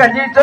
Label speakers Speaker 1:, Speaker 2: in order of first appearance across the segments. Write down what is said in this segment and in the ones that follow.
Speaker 1: gallito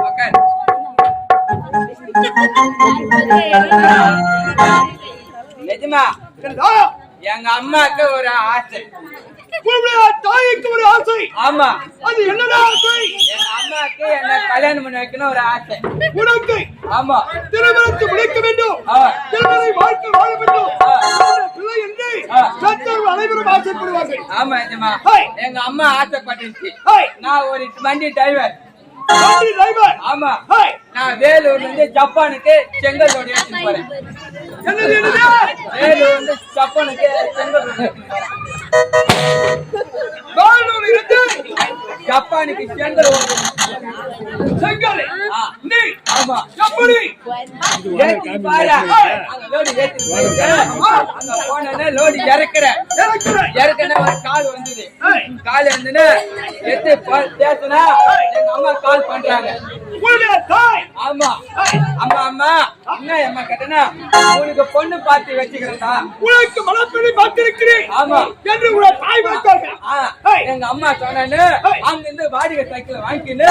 Speaker 1: உக்கார். எஜமா
Speaker 2: என்னடா?
Speaker 1: எங்க அம்மாக்கு ஒரு ஆசை.
Speaker 2: தாய்க்கு ஒரு ஆசை.
Speaker 1: ஆமா.
Speaker 2: அது என்னடா ஆசை?
Speaker 1: எங்க அம்மாக்கு என்ன கல்யாணம் பண்ணி வைக்கணும் ஒரு ஆசை.
Speaker 2: உனக்கு
Speaker 1: ஆமா.
Speaker 2: திருமணத்தை முடிக்க வேண்டும். திருமணை வாழ்க்கை வாழ வேண்டும். பிள்ளை என்று
Speaker 1: ஆ.
Speaker 2: பெற்றோர்கள் அனைவரும் ஆசைப்படுவார்கள்.
Speaker 1: ஆமா. எங்க அம்மா ஆசைப்பட்டுச்சு. நான் ஒரு வண்டி டிரைவர்
Speaker 2: வண்டி டிரைவர்
Speaker 1: ஆமா. நான் வேலூர்ல இருந்து ஜப்பானுக்கு செங்கல்தோடு எடுத்துட்டு போறேன்.
Speaker 2: என்னது என்னது
Speaker 1: வேலூர் இருந்து ஜப்பானுக்கு போறேன்
Speaker 2: வேலூர் இருந்து
Speaker 1: ஜப்பானுக்கு செங்கல்
Speaker 2: செங்கல்
Speaker 1: ஆ.
Speaker 2: நீ
Speaker 1: ஆமா.
Speaker 2: எப்படி
Speaker 1: ஏத்தி அங்க லோடு ஏத்தி அங்க போனோடனே லோடு இறக்குறேன்
Speaker 2: இருக்கிறாய்
Speaker 1: இறக்குன ஒரு கால் வந்தது. கால் எத்தி பா- பேசுனா எங்க அம்மா கால் பண்றாங்க.
Speaker 2: தாய்.
Speaker 1: ஆமா. அம்மா அம்மா. என்ன அம்மா கேட்டனா உனக்கு பொண்ணு பார்த்து வச்சுக்கிறதா?
Speaker 2: உனக்கு மனப்பெண்ணை பார்த்திருக்கிறேன்.
Speaker 1: ஆமா.
Speaker 2: என்று உடைய தாய் ஹாய்.
Speaker 1: எங்க அம்மா சொன்னு அங்க இருந்து வாடகை சைக்கிள் வாங்கிக்கின்னு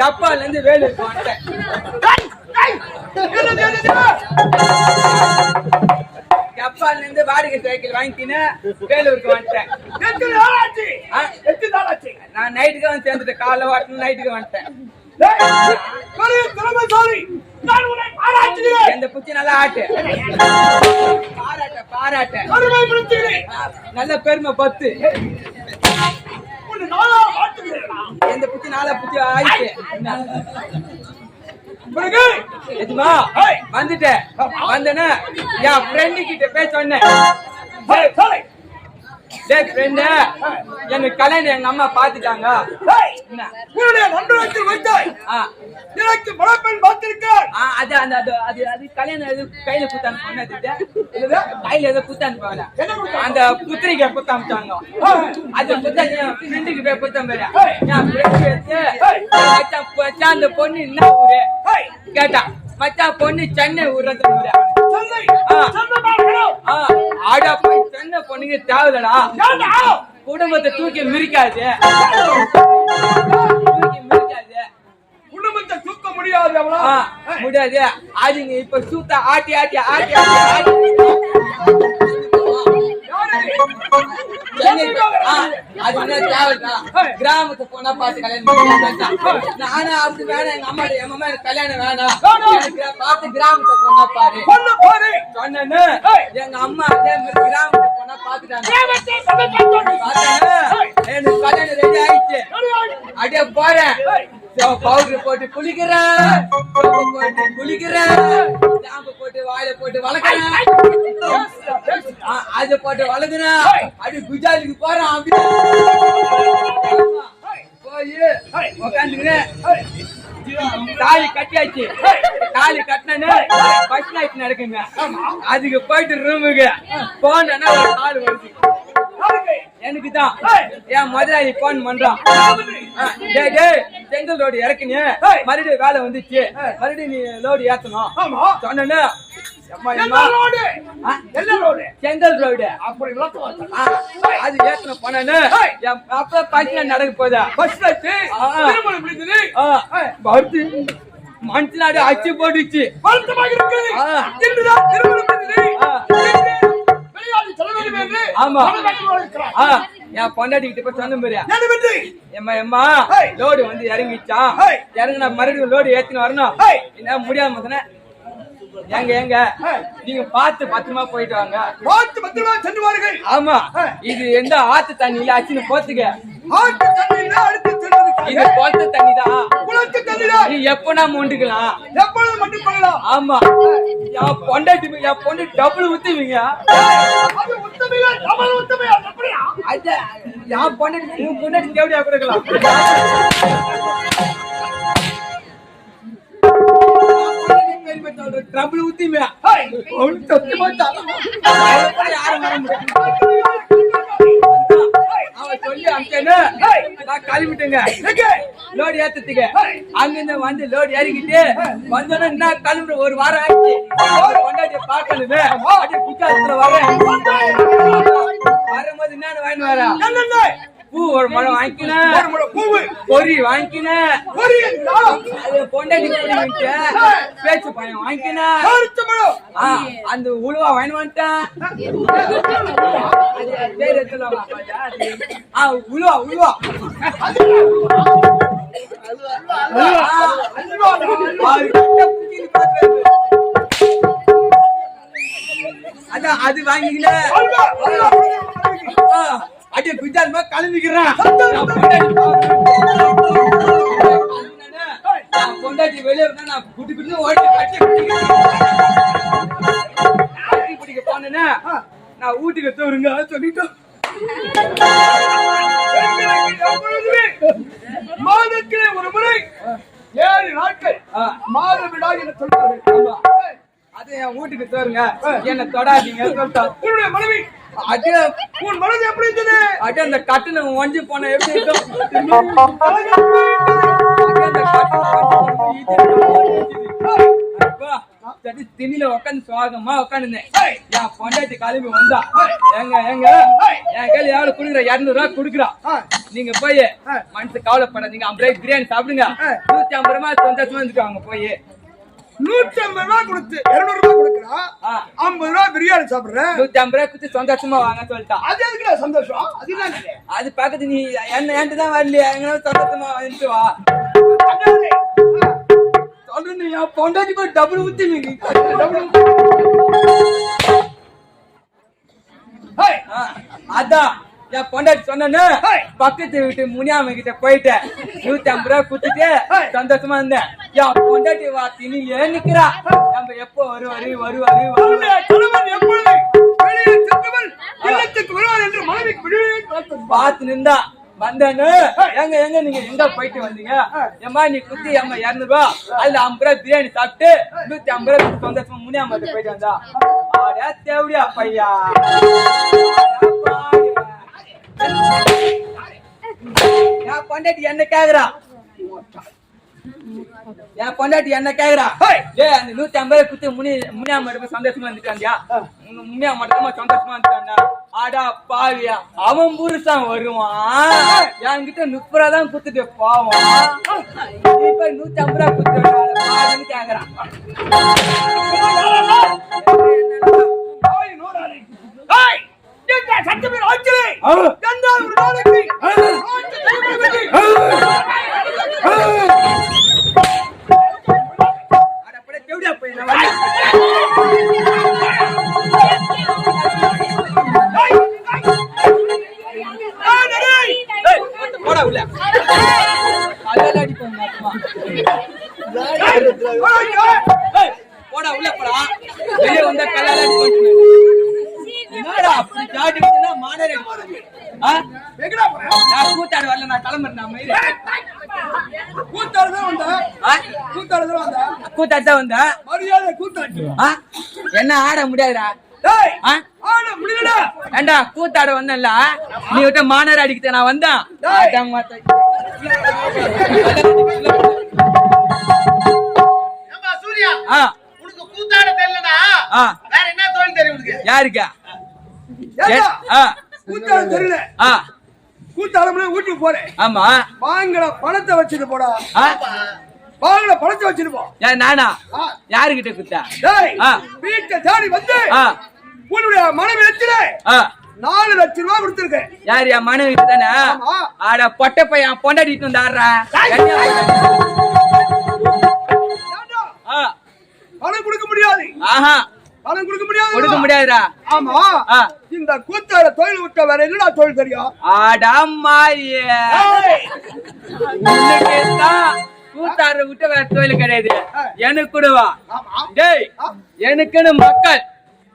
Speaker 1: ஜப்பான்ல இருந்து
Speaker 2: என்னது என்னது
Speaker 1: ஜப்பான்ல இருந்து வாடகை சைக்கிள் வாங்கிக்கின்னு வேலூருக்கு வந்துட்டேன். நான் நைட்டுக்கு வந்து சேர்ந்துட்டேன். காலைல வாட்டணும் நைட்டுக்கு வந்துட்டேன்.
Speaker 2: திறமைசாலி. நான் உன்னை பாராட்டுகிறேன்.
Speaker 1: எந்த புச்சி நல்லா ஆட்டு. பாராட்ட பாராட்ட.
Speaker 2: பெருமைப்படுத்துகிறேன்
Speaker 1: நல்ல பெருமை பத்து. எந்த புச்சி நாளா புச்சி ஆயிட்டு. எதுமா? வந்துட்டேன். வந்தேன்னா என் ஃப்ரெண்டு கிட்ட போய் சொன்னேன்.
Speaker 2: டேய்,
Speaker 1: ஃப்ரெண்டு எனக்கு கல்யாணம் எங்க அம்மா பாத்துட்டாங்க.
Speaker 2: உன்னுடைய நண்பர்களுக்கு வைத்தாய் எனக்கு மனப்பெண் பார்த்திருக்கார்
Speaker 1: அது அந்த அது அது அது கல்யாணம் எது கையில குத்தான்னு சொன்னது கையில போகல
Speaker 2: என்ன கொடுத்தாங்க?
Speaker 1: அந்த புத்திரிக்கை குத்த அமிச்சாங்க அது குத்தாங்க என் ஃப்ரெண்டுக்கு போய் குத்தம் போயிட அந்த பொண்ணு என்ன ஊரு?
Speaker 2: டேய்,
Speaker 1: கேட்டா மச்சான் பொண்ணு சென்னை ஊர்றது ஆடா போய் சென்னை பொண்ணுங்க தேவையில்லடா? குடும்பத்தை தூக்கி மிரிக்காது தூக்கி மிரிக்காது
Speaker 2: குடும்பத்தை தூக்க முடியாது
Speaker 1: முடியாது. அதுங்க இப்ப சூத்த ஆட்டி ஆட்டி ஆட்டி ஆட்டி ஆட்டி. சென்னை- ஆ, அது என்ன தேவைடா? கிராமத்து பொண்ணா பார்த்து கல்யாணம் நானும் அப்படி வேணாம் எங்க அம்மா எங்க அம்மா எனக்கு கல்யாணம் வேணாம். எனக்கு பார்த்து கிராமத்து பொண்ணா பாரு.
Speaker 2: பாரு
Speaker 1: சொன்னேன்னு எங்க அம்மா அதே மாதிரி கிராமத்து பொண்ணா பாத்துட்டாங்க எனக்கு கல்யாணம் ரெடி ஆயிடுச்சு. அப்படியே போறேன். பவுடர் போட்டு குளிக்கிறேன் போட்டு குளிக்கிறேன் ஷாம்பு போட்டு வாயில போட்டு வளர்க்கிறேன் அது போட்டு வளர்க்கிறேன் அப்படி குஜாலுக்கு போறேன் போய் உக்காந்துக்கிறேன் தாலி கட்டியாச்சு. தாலி கட்டினே ஃபர்ஸ்ட் நைட் நடக்குங்க. அதுக்கு போயிட்டு ரூமுக்கு போனா கால் வருது? எனக்கு தான். என் முதலாளி போன் பண்றான். செங்கல் ரோடு இறக்குனே மறுபடியும் வேலை வந்துச்சு. மறுபடியும் நீ லோடு ஏத்தணும்.
Speaker 2: ஆமா.
Speaker 1: சொன்னேன்னு செங்கல் ரோடு.
Speaker 2: அப்படி
Speaker 1: அது ஏத்தன என் நடக்க போதா பர்த்து அச்சு போட்டுச்சு. ஆமா. என் பொண்டாட்டி கிட்ட போய் சொன்ன
Speaker 2: வெற்றி?
Speaker 1: எம்மா எம்மா. லோடு வந்து இறங்கிச்சான். இறங்கினா மறுபடியும் லோடு ஏத்தின்னு வரணும். என்ன முடியாம சொன்னேன் ஏங்க ஏங்க நீங்க பார்த்து பத்திரமா போயிட்டு வாங்க.
Speaker 3: பார்த்து பத்திரமா சென்று வாருங்கள்
Speaker 1: ஆமா இது எந்த ஆத்து தண்ணியில? அச்சுன்னு போத்துக்க.
Speaker 3: ஆட்டு தண்ணீர் அடுத்து
Speaker 1: இது குளத்து தண்ணி தான்
Speaker 3: குளத்து தண்ணீரா
Speaker 1: நீ எப்பனா மோண்டுக்கலாம்
Speaker 3: எப்பொழுது மட்டும் பண்ணலாம்?
Speaker 1: ஆமா. என் பொண்டாட்டி என் பொண்ணு டபுள் ஊத்துவீங்க.
Speaker 3: அது உத்தமையா? தமிழ் உத்தமையா? எப்படியா
Speaker 1: அத என் பொண்டாட்டி உன் பொண்டாட்டி தேவடியா கொடுக்கலாம். வர முடியாது அவன் சொல்லி அமிச்சேன்னு நான் கிளம்பிட்டேங்க லோடு ஏத்துறதுக்கு. அங்கிருந்து வந்து லோடு ஏறிக்கிட்டு வந்தோடனே என்ன கிளம்புற ஒரு வாரம் ஆச்சு கொண்டாடி பார்க்கணுமே. அப்படியே குற்றாலத்துல வரேன் வரும்போது என்னன்னு வாங்கிட்டு வரேன். பூ ஒரு மழை வாங்கிக்கினேன் பொறி வாங்கிக்கினேன் பொண்டாட்டி பேச்சு பையன் வாங்கிக்கினேன் அந்த உழுவா வாங்கி வந்துட்டேன் உழுவா உழுவா. அதான் அது வாங்கிக்கினேன் அப்படியே குஜால் கிளம்பிக்கிறேன் நான் பொண்டாட்டி வெளியே இருந்தா நான் குட்டி குட்டி ஓடி கட்டி. கட்டி பிடிக்க போனேன்னா? நான் வீட்டுக்கு தோறுங்க சொல்லிட்டு
Speaker 3: மாதத்திலே ஒரு முறை ஏழு நாட்கள்
Speaker 1: ஆ,
Speaker 3: மாத விழா என்று சொல்றாரு.
Speaker 1: அது என் வீட்டுக்கு தோறுங்க என்ன தொடாதீங்க
Speaker 3: உன்னுடைய மனைவி உன் மனது எப்படி இருந்தது?
Speaker 1: அது அந்த கட்டணம் ஒஞ்சி போன எப்படி இருக்கும் திணில உட்காந்து சுவாகமா உட்காந்துருந்தேன் என் பொண்டாட்டி கிளம்பி வந்தா. ஏங்க ஏங்க என் கையில எவ்வளவு குடுக்குற? இருநூறு ரூபாய் குடுக்குறா. நீங்க போய் மனசு கவலைப்படாதீங்க. ஐம்பது ரூபாய்க்கு பிரியாணி சாப்பிடுங்க. நூத்தி ஐம்பது ரூபாய் சந்தோஷமா இருந்துக்காங்க போய்.
Speaker 3: நூற்றி ஐம்பது ரூபாய் கொடுத்து இருநூறு ரூபாய் கொடுக்குறா? ஐம்பது ரூபாய் பிரியாணி சாப்பிடுறேன்
Speaker 1: நூத்தி ஐம்பது ரூபாய் குடுத்து சந்தோஷமா வாங்க சொல்லிட்டா.
Speaker 3: அது சந்தோஷம்? அது என்ன
Speaker 1: அது பக்கத்து நீ என்ன என்கிட்ட தான் வரலையா எங்க சந்தோஷமா வந்துட்டு வா. சொல்றேன் என் பொண்டாட்டி போய் டபுள் ஊத்தி அதான். என் பொண்டாட்டி சொன்னேன்னு. பக்கத்து வீட்டு முனியாம கிட்ட போயிட்டேன். நூத்தி ஐம்பது ரூபாய் குடுத்துட்டு
Speaker 3: ஹேய்.
Speaker 1: சந்தோஷமா இருந்தேன். என் பொண்டாட்டி வாத்தினி ஏன் நிக்கிறா? நம்ம எப்போ வருவாரு வருவாரு. பார்த்து நின்றா வந்தேன்னு. எங்க எங்க நீங்க எங்க போயிட்டு வந்தீங்க? ஏம்மா நீ குத்தி அம்மா இரநூறுபா அதுல ஐம்பது ரூபாய் பிரியாணி சாப்பிட்டு நூத்தி ஐம்பது கொடுத்து சந்தோஷமா முனியாம போயிட்டு வந்தா. தேவடியா பையா. என் பொண்டாட்டி என்ன கேக்குறா? என் பொண்டாட்டி என்ன கேக்குறா? ஏய் அந்த நூத்தி ஐம்பது குத்து முனி முனியா மட்டும் சந்தோஷமா இருந்துட்டாண்டியா உங்க முனியா மட்டும் சந்தோஷமா இருந்துட்டாண்டா ஆடா பாவியா அவன் புருஷன் வருவான். என்கிட்ட முப்பது ரூபா தான் குத்துட்டு போவான். நூத்தி ஐம்பது ரூபா குத்துட்டு கேக்குறான் Sonic வந்தேன்
Speaker 3: மரியாதை கூத்தாட்டு.
Speaker 1: என்ன ஆட முடியாதுடா.
Speaker 3: டேய்,
Speaker 1: ஆ?
Speaker 3: ஆட முடியலடா.
Speaker 1: ஏண்டா கூத்தாட வந்தேன்ல நீ விட்ட மானர் அடிக்கிட்ட நான் வந்தேன்
Speaker 4: கூத்தாட தெரியலனா வேற என்ன தொழில் தெரியும் உனக்கு?
Speaker 1: யாருக்கா?
Speaker 3: கூத்தாடு தெரியல. கூத்தாடும்னா வீட்டுக்கு போறேன்.
Speaker 1: ஆமா.
Speaker 3: வாங்கின பணத்தை வச்சுட்டு போடா.
Speaker 1: ஆ
Speaker 3: வாங்கின பணத்தை வச்சுட்டு போ.
Speaker 1: யார் நானா?
Speaker 3: ஆ,
Speaker 1: யாருகிட்ட குத்தா.
Speaker 3: வீட்டை தேடி வந்து உன்னுடைய மனைவி எத்திலே நாலு லட்சம் ரூபாய் கொடுத்திருக்கேன்.
Speaker 1: யார் என் மனைவி தானே. ஆட பொட்ட பையன் பொண்டாடிட்டு வந்து ஆடுறா
Speaker 3: ஏண்டா,
Speaker 1: ஆ.
Speaker 3: பணம் கொடுக்க முடியாது.
Speaker 1: ஆஹா.
Speaker 2: பணம் கொடுக்க முடியாது
Speaker 1: கொடுக்க முடியாதுடா.
Speaker 2: ஆமா. இந்த கூத்தாட தொழில் விட்ட வேற என்னடா தொழில் தெரியும்?
Speaker 1: ஆடா மாறிய
Speaker 2: ஏய்,
Speaker 1: உனக்குதான் கூத்தாடுற விட்டு வேற தொழில் கிடையாது. எனக்கு கூடவா டேய் எனக்குன்னு மக்கள்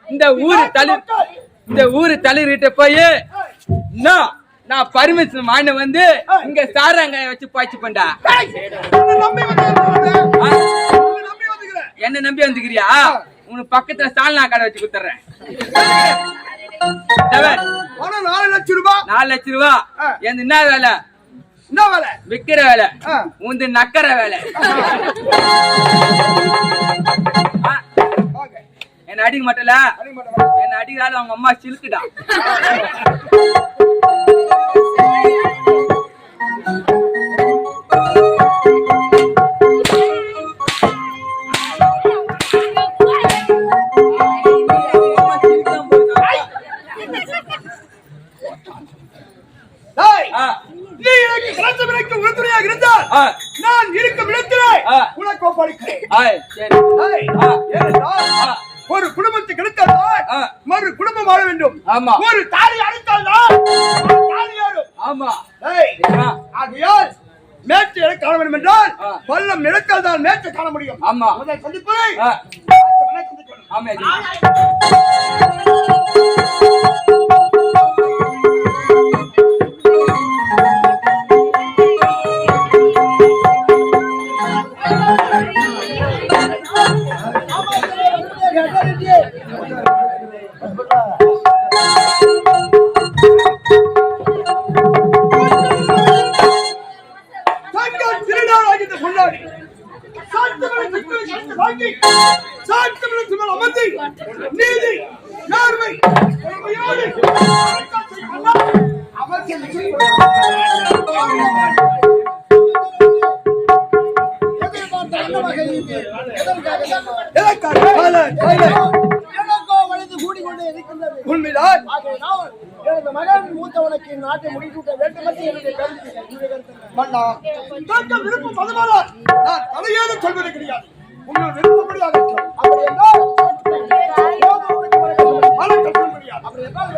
Speaker 1: இந்த ஊரு தளி இந்த ஊரு தளிர்கிட்ட போய் நான் நான் பர்மிஷன் வாங்கி வந்து இங்க சாராங்காய வச்சு பாய்ச்சி
Speaker 2: வந்துக்கிறேன்
Speaker 1: என்ன நம்பி வந்துக்கிறியா? உனக்கு பக்கத்துல சால்னா கடை வச்சு.
Speaker 2: பணம் நாலு லட்சம் ரூபாய்
Speaker 1: நாலு லட்ச ரூபா. என் என்ன வேலை?
Speaker 2: என்ன வேலை?
Speaker 1: விக்கிற வேலை. உந்து நக்கற வேலை. என்ன அடிக்க மாட்டல. என்ன அடிக்கிறாலும் அவங்க அம்மா சிலுக்குடா.
Speaker 2: நீ எனக்கு கலந்த விலைக்கு உறுதுணையாக இருந்தால் நான் இருக்கும் இடத்திலே. உனக்கு ஒப்படைக்கிறேன். ஒரு குடும்பத்துக்கு கிடைத்தால்
Speaker 1: ஆ.
Speaker 2: மறு குடும்பம் வாழ வேண்டும்
Speaker 1: ஆமா.
Speaker 2: ஒரு தாலி அடித்தால்
Speaker 1: ஆமா
Speaker 2: ஆகையால் மேற்று இடம் காண வேண்டும் என்றால். பள்ளம் இழக்கால் தான் மேற்று காண முடியும்
Speaker 1: ஆமா.
Speaker 2: முதல் சந்திக்கணும்.
Speaker 1: ஆமா
Speaker 2: காலை, காலை.
Speaker 5: எனக்கோ வயது கூடிக்கொண்டே இருக்கின்றது
Speaker 2: உண்மைதான்
Speaker 5: எனது மகன் மூத்தவனுக்கு நாட்டை முடிசூட்ட வேண்டும் என்று என்னுடைய கருத்து என்ன?
Speaker 2: மன்னா விருப்பம் அதுவானால் நான் தலையேதும் சொல்வது கிடையாது உங்கள் விருப்பப்படியாக
Speaker 5: அப்படி என்றால் அப்படி என்றால்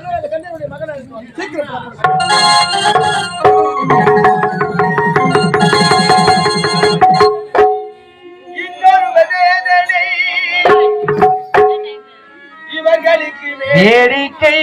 Speaker 2: சீக்கிரம்
Speaker 3: இவர்களுக்கு வேடிக்கை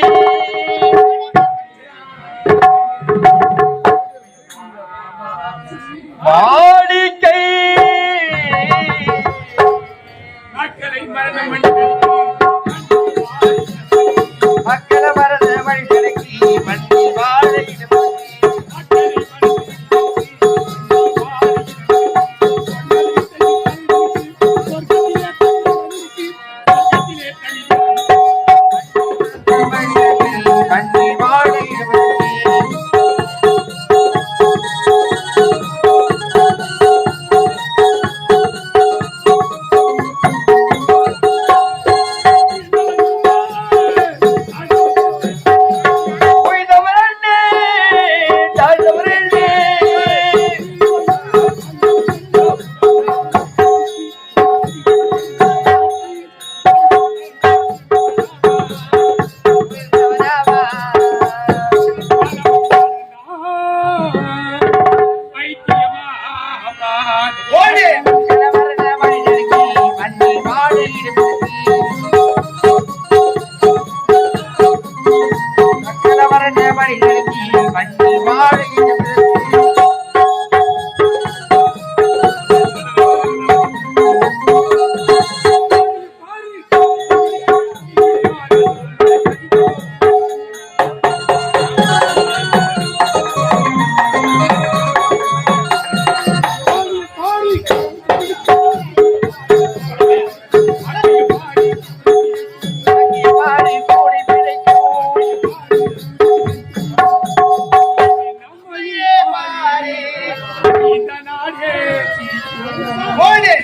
Speaker 3: ஓடு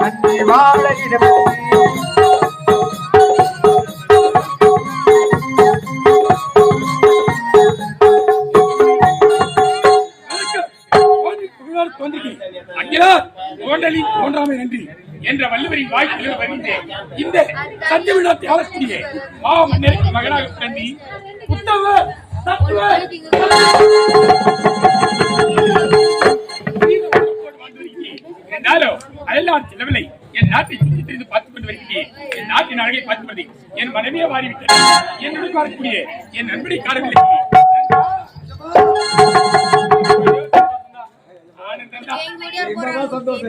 Speaker 3: மன்னி வாழ
Speaker 6: நன்றி
Speaker 3: என்ற வள்ளுவரின் வாய்ப்பில் வருகின்ற இந்த சத்தியவிழா தியாகத்திலே என் நண்பனை காணவில்லை.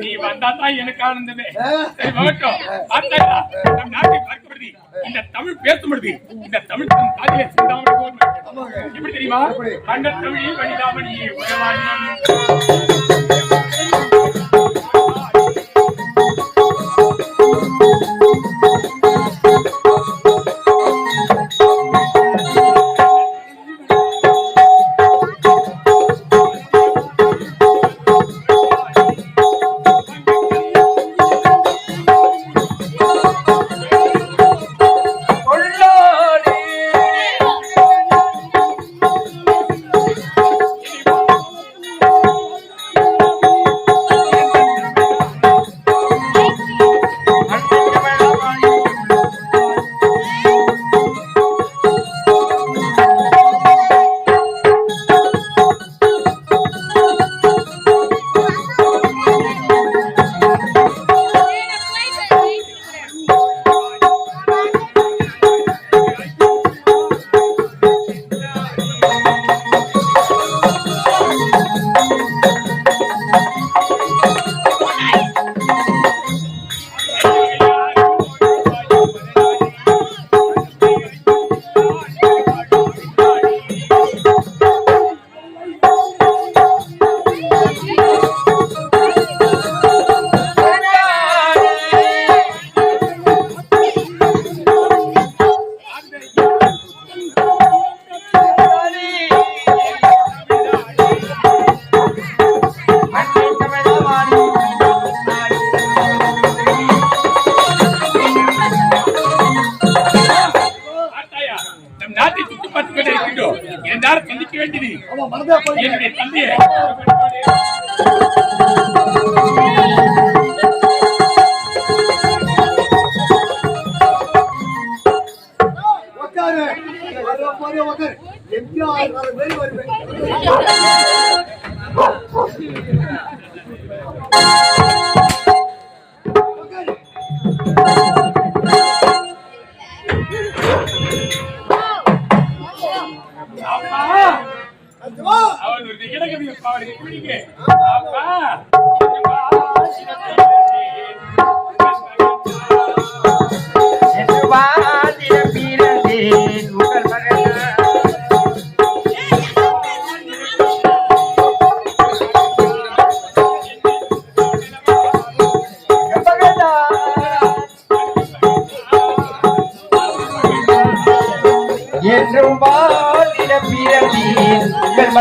Speaker 3: நீ வந்தாதான் எனக்கு ஆனந்தமே. சரி வகட்டும் நம் நாட்டை பார்க்கப்படுது இந்த தமிழ் பேசும்படுது இந்த தமிழ் தன் தாதிலே சிந்தாமணி எப்படி தெரியுமா? கண்ட தமிழில் வனிதாமணியே உறவாடினான். வேண்டியது என்னுடைய தந்தையை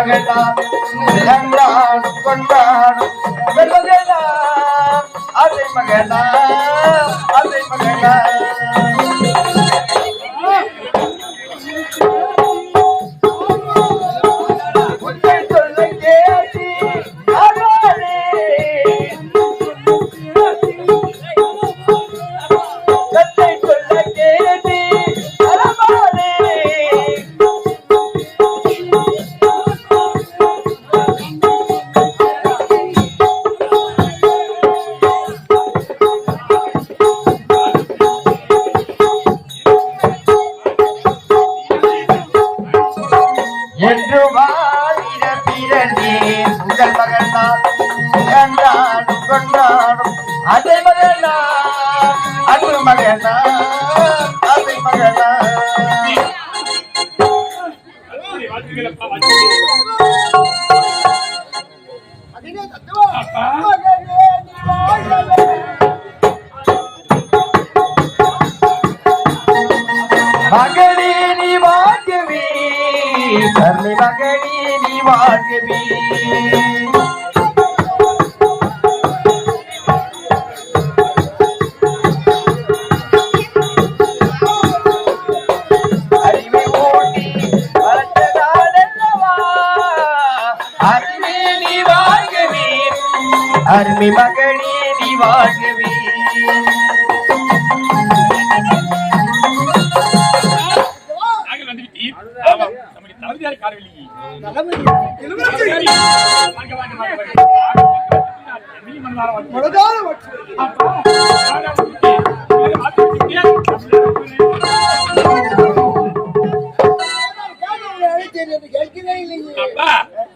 Speaker 7: கொண்டான் கொண்டான் அதை மகனா
Speaker 3: ஆர்மி
Speaker 5: மகளே நீ வாழ்கவே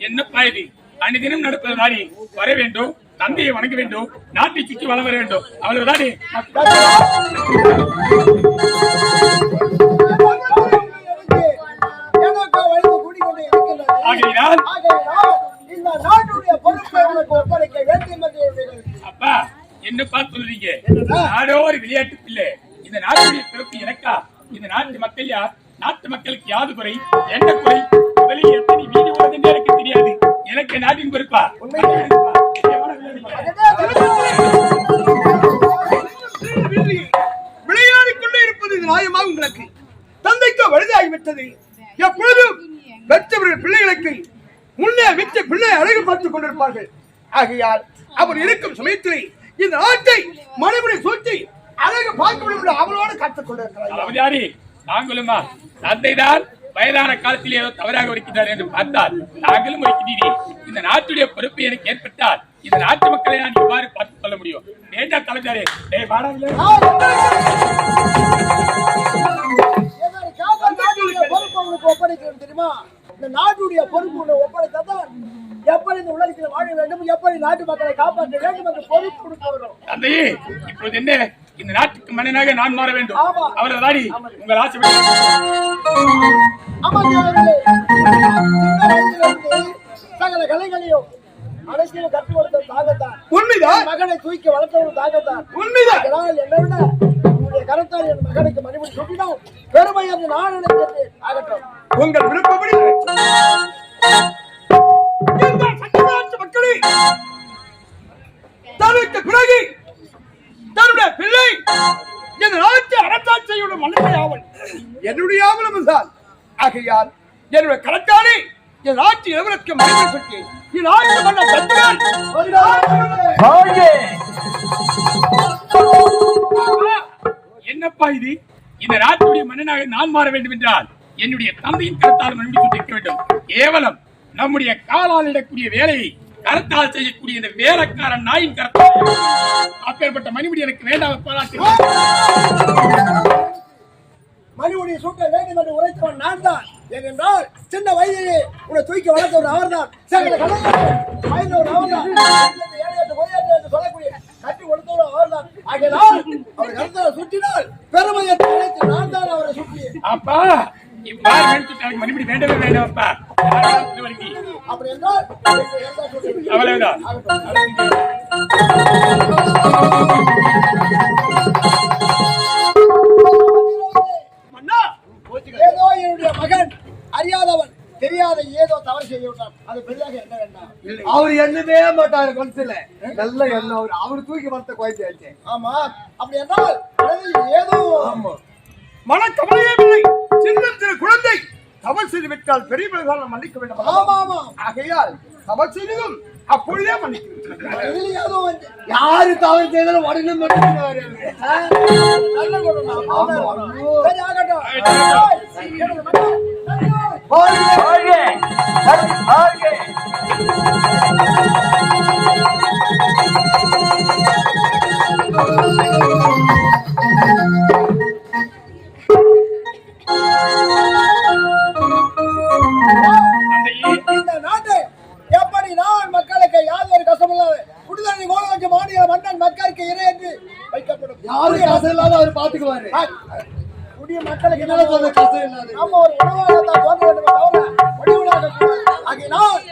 Speaker 3: என்ன பயதி அன்னைக்கு நடப்பது மாதிரி வர வேண்டும். வணங்க வேண்டும். நாட்டை சுற்றி வளம் வர வேண்டும். அவ்வளவுதானே. ஆகையினால்
Speaker 5: ஆகையினால் இந்த நாட்டுடைய பொறுப்பை உனக்கு ஒப்படைக்க வேண்டும் என்று எண்ணுகிறேன்.
Speaker 3: அப்பா என்னப்பா சொல்றீங்க நாடோ ஒரு விளையாட்டு பிள்ளை. இந்த நாட்டுடைய பிறப்பு எனக்கா? இந்த நாட்டு மக்கள் யார்? நாட்டு மக்களுக்கு யாது குறை? என்ன குறை? முதலில் எத்தனை வீடு உள்ளது எனக்கு தெரியாது. எனக்கு நாட்டின் பொறுப்பா?
Speaker 2: விளையாடிக் கொண்டே இருப்பது நியாயமாக உங்களுக்கு. தந்தைக்கு வயதாகிவிட்டது எப்பொழுதும் பெற்றவர்கள் பிள்ளைகளுக்கு முன்னே விட்டு பிள்ளை அழகு பார்த்துக் கொண்டிருப்பார்கள். ஆகையால் அவர் இருக்கும் சமயத்திலே இந்த நாட்டை மறுபடி சூட்டி அழகு பார்க்க முடியும் அவளோடு காத்துக் கொண்டிருக்கிறார்
Speaker 3: நாங்களுமா தந்தைதான் வயதான காலத்தில் ஏதோ தவறாக இருக்கிறார் என்று பார்த்தால் நாங்களும் இருக்கிறீரே இந்த நாட்டுடைய பொறுப்பு எனக்கு ஏற்பட்டால் இந்த நாட்டு மக்களை நான் இவ்வாறு பார்த்துக் கொள்ள முடியும்? ஏண்டா தலைஞ்சாரே டேய்
Speaker 5: உனக்கு ஒப்படைக்கிறேன் தெரியுமா? இந்த நாட்டுடைய பொறுப்பு ஒப்படைத்தாதான் எப்படி இந்த உலகத்தில் வாழ வேண்டும் எப்படி நாட்டு மக்களை காப்பாற்ற வேண்டும் என்று பொறுப்பு கொடுக்க வரும்.
Speaker 3: தந்தையே இப்பொழுது என்ன? இந்த நாட்டுக்கு மன்னனாக நான் மாற வேண்டும். அவரது தாடி உங்கள் ஆசை
Speaker 5: சகல கலைகளையும் அனைத்தையும் கற்றுக் கொடுத்த தாகத்தான்.
Speaker 2: உண்மைதான்.
Speaker 5: மகனை தூக்கி வளர்த்த ஒரு தாகத்தான்.
Speaker 2: உண்மைதான்.
Speaker 5: என்னை விட உன்னுடைய கரத்தால் என் மகனுக்கு மணிமுடி சுட்டினால் பெருமை என்று நான் நினைக்கிறேன். ஆகட்டும்.
Speaker 2: உங்கள் விருப்பப்படி. மக்களே தனக்கு பிறகு தன்னுடைய பிள்ளை இந்த நாட்டு அரசாட்சியோட மனிதனை ஆவல். என்னுடைய ஆவலம் ஆகையால் என்னுடைய கரத்தாலே என் நாட்டு மன்னர் சத்துரான்.
Speaker 7: வாழ்க
Speaker 3: என்னப்பா இது? இந்த நாட்டுடைய மன்னனாக நான் மாற வேண்டும் என்றால் என்னுடைய தந்தையின் கருத்தால் மறுபடி சுட்டிக்க வேண்டும். கேவலம் நம்முடைய காலால் இடக்கூடிய வேலையை கருத்தால் செய்யக்கூடிய இந்த வேலைக்காரன் நாயின் கருத்தால் அப்பேற்பட்ட மணிமுடி எனக்கு வேண்டாம் பாராட்டு
Speaker 5: மணிமுடியை சூட்ட வேண்டும் என்று உரைத்தவன் நான் தான் ஏனென்றால் சின்ன வயதிலே உன்னை தூக்கி வளர்த்தவர் அவர்தான். சகல கலைஞர்கள் வாய்ந்தவர் அவர்தான். ஏழையற்ற பொய்யற்ற என்று சொல்லக்கூடிய கட்டி கொடுத்தவர் அவர்தான். ஆகையால் அவர் கருத்தால் சுற்றினால் நினைத்து நான் தான் அவரை சுற்றி
Speaker 3: அப்பா மணிமுடி வேண்டவே
Speaker 5: அப்படி என்றால்
Speaker 3: அவ்வளவுதான்.
Speaker 5: ஏதோ தவறு செய்து விட்டான் அது பெரிதாக என்ன வேண்டாம்
Speaker 2: அவர் என்னவே மாட்டாரு மனசுல நல்ல எண்ணம் அவர் அவர் தூக்கி வளர்த்த குழந்தையாச்சு
Speaker 5: ஆமா அப்படி என்றால் ஏதோ
Speaker 2: மன கவலையே இல்லை சின்ன சிறு குழந்தை தவறு செய்து விட்டால் பெரியவர்களால் மன்னிக்க வேண்டும்
Speaker 5: ஆமா ஆமா
Speaker 2: ஆகையால் தவறு செய்ததும் அப்பொழுதே மன்னிக்க
Speaker 5: மனதில் ஏதோ வந்து
Speaker 2: யாரு தவறு செய்தாலும் உடனே மன்னிக்கிறாரு
Speaker 5: மக்களுக்கு இறை என்று வைக்கப்படும்.
Speaker 2: யாருக்கு கசம் இல்லாத அவர் பாத்துக்குவாரு
Speaker 5: குடிய மக்களுக்கு
Speaker 2: கசம் இல்லாத
Speaker 5: நம்ம ஒரு உணவாகத்தான் தோன்ற வேண்டுமே தவிர முடிவுனாக கூடாது ஆகையினால்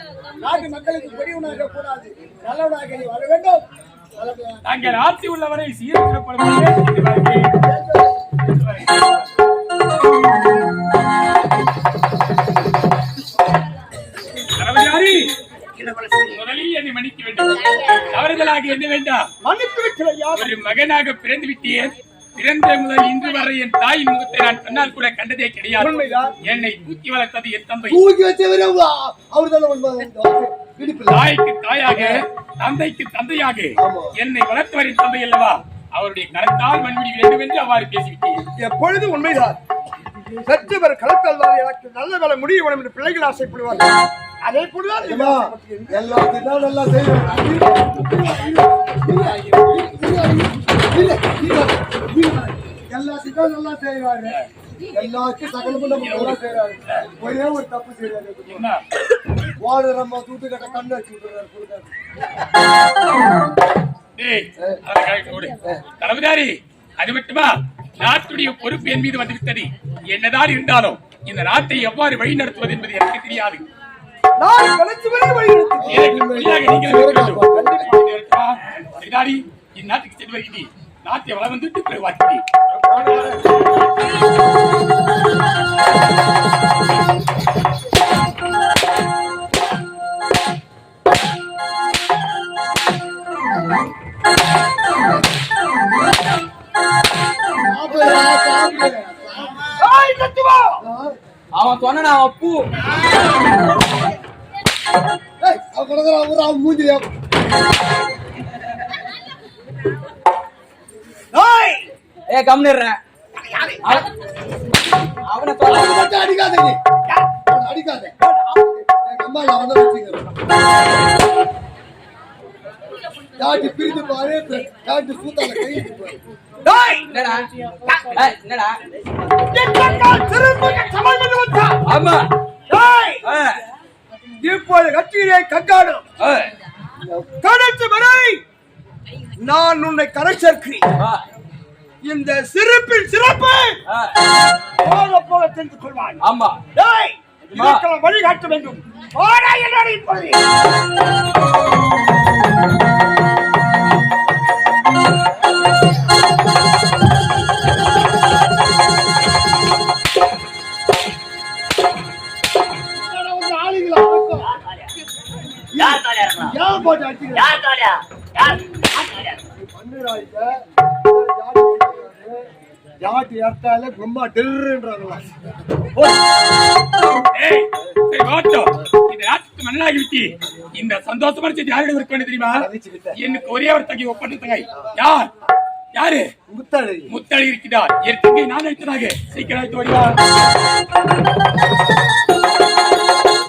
Speaker 5: நாட்டு மக்களுக்கு முடிவுனாக கூடாது நல்லவனாக நீ வர வேண்டும்.
Speaker 3: நாங்கள் ஆட்சி உள்ளவரை. தளபதியாரி, முதலில் என்னை மன்னிக்க வேண்டும். தவறுதலாக என்ன வேண்டாம்?
Speaker 2: மன்னித்து விட்டு
Speaker 3: ஒரு மகனாக பிறந்து விட்டேன். பிறந்த முதல் இன்று வரை என் தாயின் முகத்தை நான் கண்ணால் கூட கண்டதே கிடையாது.
Speaker 2: உண்மைதான்.
Speaker 3: என்னை தூக்கி வளர்த்தது என் தந்தை.
Speaker 2: தூக்கி வச்சவரே
Speaker 3: தாய்க்கு தாயாக தந்தைக்கு தந்தையாக என்னை வளர்த்தவரின் தந்தை அல்லவா? அவருடைய கரத்தால் மண்பிடி வேண்டும் என்று அவ்வாறு பேசிவிட்டேன்.
Speaker 2: எப்பொழுது உண்மைதான்? களத்தால் தான் எனக்கு நல்ல வேலை முடிய வேண்டும் என்று பிள்ளைகள் ஆசைப்படுவார்கள். அதே போலதான்
Speaker 8: ஏம்மா, எல்லாத்தையும் நல்லா செய்வேன் எல்லாத்தையும் தான் நல்லா செய்வாரு எல்லாத்தையும் நல்லா செய்யறாரு ஒரே ஒரு தப்பு செய்யறாரு
Speaker 3: என்ன
Speaker 8: வாடுறம்மா தூத்து கட்ட கண்ணு வச்சு
Speaker 3: அதை. தளபதியாரி, மட்டுமா நாட்டுடைய பொறுப்பு என் மீது வந்துவிட்டது என்னதான் இருந்தாலும் இந்த நாட்டை எவ்வாறு வழி நடத்துவது என்பது எனக்கு தெரியாது இந்நாட்டுக்கு சென்று வருகிறேன் நாட்டை வளம் வந்துட்டு பிறகு!
Speaker 1: அவன் சொன்னா அவன் பூ
Speaker 8: ஏய், அவன் கிடக்குறான், ஒரு அவன் மூஞ்சில.
Speaker 1: ஏ கம்னிடுறேன் அவனை சொல்ல
Speaker 8: அடிக்காத நீ. அடிக்காத. அம்மா நான் அவனை. தாட்டி பிரித்து பாரு தாட்டி சூத்தால கை
Speaker 1: என்னடா. ஆமா.
Speaker 2: இப்போது கட்சியிலே கங்காடும்
Speaker 1: ஏய்,
Speaker 2: கடைசி வரை நான் உன்னை கரை சேர்க்கிறேன்.
Speaker 1: வா,
Speaker 2: இந்த சிறப்பில் சிறப்பு! போக போக தெரிந்து கொள்வாய்.
Speaker 1: ஆமா.
Speaker 2: ஏய், இதற்கெல்லாம் வழிகாட்ட வேண்டும். வாடா என்னோட
Speaker 8: ஆளுங்களா
Speaker 4: யார்
Speaker 8: போட்டு
Speaker 4: யார் தலையா யார்?
Speaker 8: இத. ஜாட்டி அர்த்தால கும்மா டில்லுன்றாங்களா
Speaker 3: ஏய், சரி, வாட்டோ. இந்த இந்த சந்தோஷமான செய்தி யாரிடம் இருக்க வேண்டும் தெரியுமா? எனக்கு ஒரே ஒரு தகை ஒப்பந்த யார்? யாரு?
Speaker 8: முத்தாடி
Speaker 3: முத்தழி இருக்கிறார். என் தங்கை நான் அழைத்ததாக சீக்கிரம் வருவார்